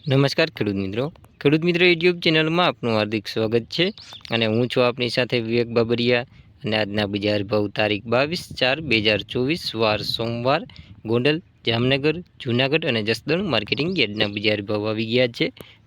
નમસ્કાર ખેડૂત મિત્રો. ખેડૂત મિત્રો યુટ્યુબ ચેનલમાં આપનું હાર્દિક સ્વાગત છે અને હું છું આપની સાથે વિવેક બાબરિયા અને આજના બજાર ભાવ તારીખ બાવીસ ચાર બે હજાર ચોવીસ, વાર સોમવાર, ગોંડલ, જામનગર, જૂનાગઢ અને જસદણ માર્કેટિંગ યાર્ડના બજાર ભાવ આવી ગયા છે.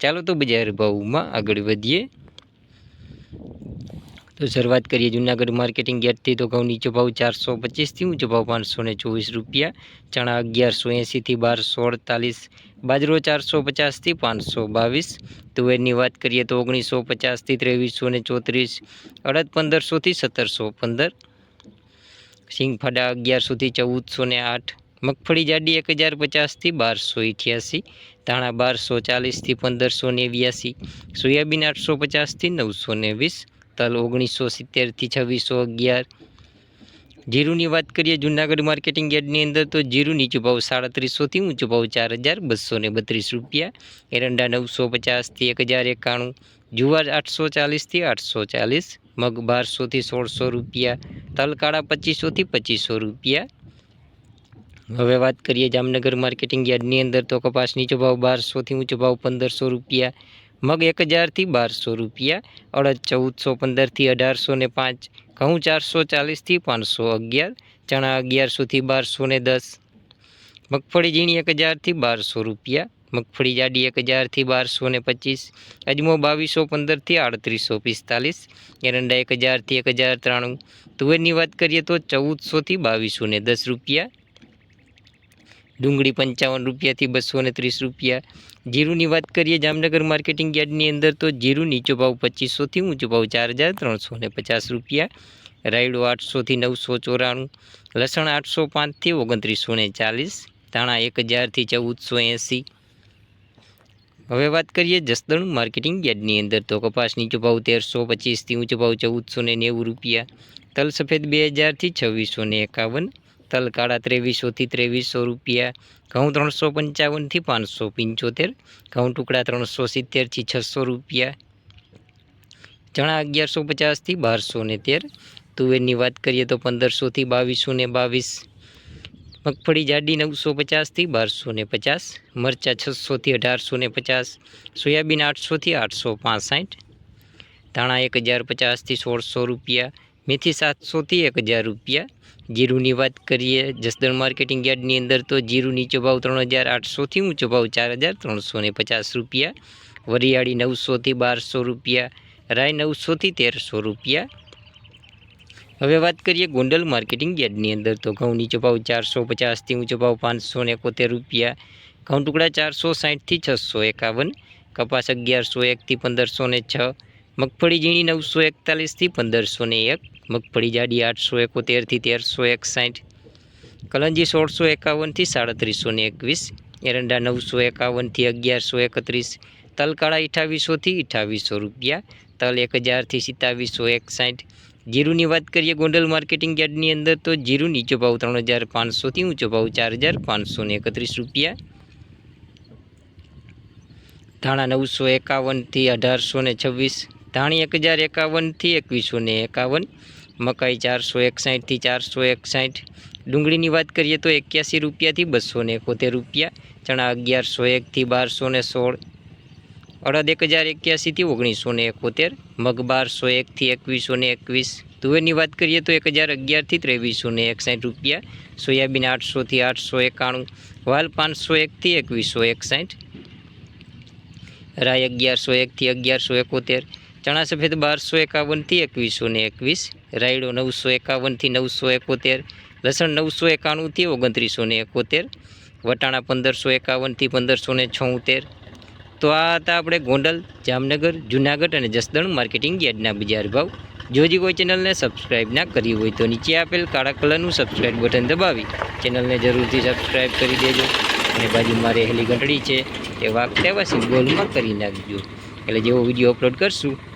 ચાલો તો બજાર ભાવમાં આગળ વધીએ. તો શરૂઆત કરીએ જુનાગઢ માર્કેટિંગ યાર્ડથી. તો ઘઉં નીચો ભાવ ચારસો પચીસથી, ઊંચો ભાવ પાંચસો ને ચોવીસ રૂપિયા. ચણા અગિયારસો એંસીથી બારસો અડતાલીસ. બાજરો ચારસો પચાસથી પાંચસો બાવીસ. તુવેરની વાત કરીએ તો ઓગણીસો પચાસથી ત્રેવીસો ને ચોત્રીસ. અડદ પંદરસોથી સત્તરસો પંદર. સિંગફાડા અગિયારસોથી ચૌદસો ને આઠ. મગફળી જાડી એક હજાર પચાસથી બારસો અઠ્યાસી ધાણા બારસો ચાલીસથી પંદરસો નેવ્યાસી, સોયાબીન આઠસો પચાસથી નવસો ને વીસ તલ ઓગણીસો સિત્તેરથી છવ્વીસો અગિયાર. જીરુની વાત કરીએ જુનાગઢ માર્કેટિંગ યાર્ડની અંદર તો જીરું નીચું ભાવ સાડત્રીસોથી ઊંચો ભાવ ચાર હજાર બસો ને બત્રીસ રૂપિયા, એરંડા નવસો પચાસથી એક હજાર એકાણું, જુવાર આઠસો ચાલીસથી આઠસો ચાલીસ, મગ બારસોથી સોળસો રૂપિયા, તલ કાળા પચીસોથી પચીસો રૂપિયા હવે વાત કરીએ જામનગર માર્કેટિંગ યાર્ડની અંદર તો કપાસ નીચો ભાવ બારસોથી ઊંચો ભાવ પંદરસો રૂપિયા, મગ એક હજારથી બારસો રૂપિયા, અડદ ચૌદસો પંદરથી અઢારસો ને પાંચ, ઘઉં ચારસો ચાલીસથી પાંચસો અગિયાર, ચણા અગિયારસોથી બારસો ને દસ, મગફળી ઝીણી એક હજારથી બારસો રૂપિયા, મગફળી જાડી એક હજારથી બારસો ને પચીસ, અજમો બાવીસો પંદરથી આડત્રીસો પિસ્તાલીસ, એરંડા એક હજારથી એક હજાર ત્રાણું. તુવેરની વાત કરીએ તો ચૌદસોથી બાવીસો ને દસ રૂપિયા ડુંગળી પંચાવન રૂપિયાથી બસો ને ત્રીસ રૂપિયા. જીરુની વાત કરીએ જામનગર માર્કેટિંગ યાર્ડની અંદર તો જીરું નીચો ભાવ પચીસોથી ઊંચો ભાવ ચાર હજાર ત્રણસો ને પચાસ રૂપિયા. રાયડો આઠસોથી નવસો ચોરાણું. લસણ આઠસો પાંચથી ઓગણત્રીસો ને ચાલીસ. ધાણા એક હજારથી ચૌદસો એંસી. હવે વાત કરીએ જસદણ માર્કેટિંગ યાર્ડની અંદર તો કપાસ નીચો ભાવ તેરસો પચીસથી ઊંચો ભાવ ચૌદસો ને નેવું રૂપિયા. તલ સફેદ બે હજારથી છવ્વીસો ને એકાવન. તલ કાળા ત્રેવીસોથી ત્રેવીસો રૂપિયા, ઘઉં ત્રણસો પંચાવનથી પાંચસો પંચોતેર, ઘઉં ટુકડા ત્રણસો સિત્તેરથી છસો રૂપિયા, ચણા અગિયારસો પચાસથી બારસો ને તેર, તુવેરની વાત કરીએ તો પંદરસોથી બાવીસો ને બાવીસ, મગફળી જાડી નવસો પચાસથી બારસો ને પચાસ, મરચાં છસોથી અઢારસો ને પચાસ, સોયાબીન આઠસોથી આઠસો પાંસઠ, ધાણા એક હજાર પચાસથી સોળસો રૂપિયા મેથી સાતસોથી એક હજાર રૂપિયા. જીરુની વાત કરીએ, જસદણ માર્કેટિંગ યાર્ડની અંદર તો જીરું નીચો ભાવ ત્રણ હજાર આઠસોથી ઊંચો ભાવ ચાર હજાર ત્રણસો ને પચાસ રૂપિયા. વરિયાળી નવસોથી બારસો રૂપિયા, રાય નવસોથી તેરસો રૂપિયા. હવે વાત કરીએ ગોંડલ માર્કેટિંગ યાર્ડની અંદર તો ઘઉં નીચો ચારસો પચાસથી ઊંચો ભાવ પાંચસો ને એકોતેર રૂપિયા. ઘઉં ટુકડા ચારસો સાઠથી છસો એકાવન, કપાસ અગિયારસો એકથી પંદરસો ને છ મગફળી ઝીણી નવસો એકતાલીસથી પંદરસો ને એક, મગફળી જાડી આઠસો એકોતેરથી તેરસો એકસાઠ, કલંજી સોળસો એકાવનથી સાડત્રીસો ને એકવીસ, એરંડા નવસો એકાવનથી અગિયારસો એકત્રીસ, તલકાળા અઠાવીસોથી અઠાવીસો રૂપિયા, તલ એક હજારથી સિત્તાવીસો એકસાઠ. જીરુની વાત કરીએ ગોંડલ માર્કેટિંગ યાર્ડની અંદર તો જીરુ નીચો ભાવ ત્રણ હજાર પાંચસોથી ઊંચો ભાવ ચાર હજાર પાંચસો ને એકત્રીસ રૂપિયા. ધાણા નવસો એકાવનથી અઢારસો ને છવ્વીસ ધાણી એક હજાર એકાવનથી એકવીસો ને એકાવન, મકાઈ ચારસો એકસાઠથી ચારસો એકસાઠ. ડુંગળીની વાત કરીએ તો એક્યાસી રૂપિયાથી બસો ને એકોતેર રૂપિયા, ચણા અગિયારસો એકથી બારસો ને સોળ. અડદ એક હજાર એક્યાસીથી ઓગણીસો ને એકોતેર, મગ બારસો એકથી એકવીસો ને એકવીસ. તુવેરની વાત કરીએ તો એક હજાર અગિયારથી ત્રેવીસો ને એકસાઠ રૂપિયા, સોયાબીન આઠસોથી આઠસો એકાણું, વાલ પાંચસો એકથી એકવીસો એકસાઠ રાય અગિયારસો એકથી અગિયારસો એકોતેર ચણા સફેદ બારસો એકાવનથી એકવીસો ને એકવીસ, રાયડો નવસો એકાવનથી નવસો એકોતેર, લસણ નવસો એકાણુંથી ઓગણત્રીસો ને એકોતેર, વટાણા પંદરસો એકાવનથી પંદરસો ને છોતેર. તો આ હતા આપણે ગોંડલ, જામનગર, જુનાગઢ અને જસદણ માર્કેટિંગ યાર્ડના બજાર ભાવ. જોજી કોઈ ચેનલને સબસ્ક્રાઈબ ના કરી હોય તો નીચે આપેલ કાળા કલરનું સબસ્ક્રાઈબ બટન દબાવી. ચેનલને જરૂરથી સબસ્ક્રાઈબ કરી દેજો અને બાજુમાં રહેલી ઘંટડી છે તે વાગતા એવા સિમ્બોલમાં કરી નાખજો. એટલે જેવો વીડિયો અપલોડ કરશું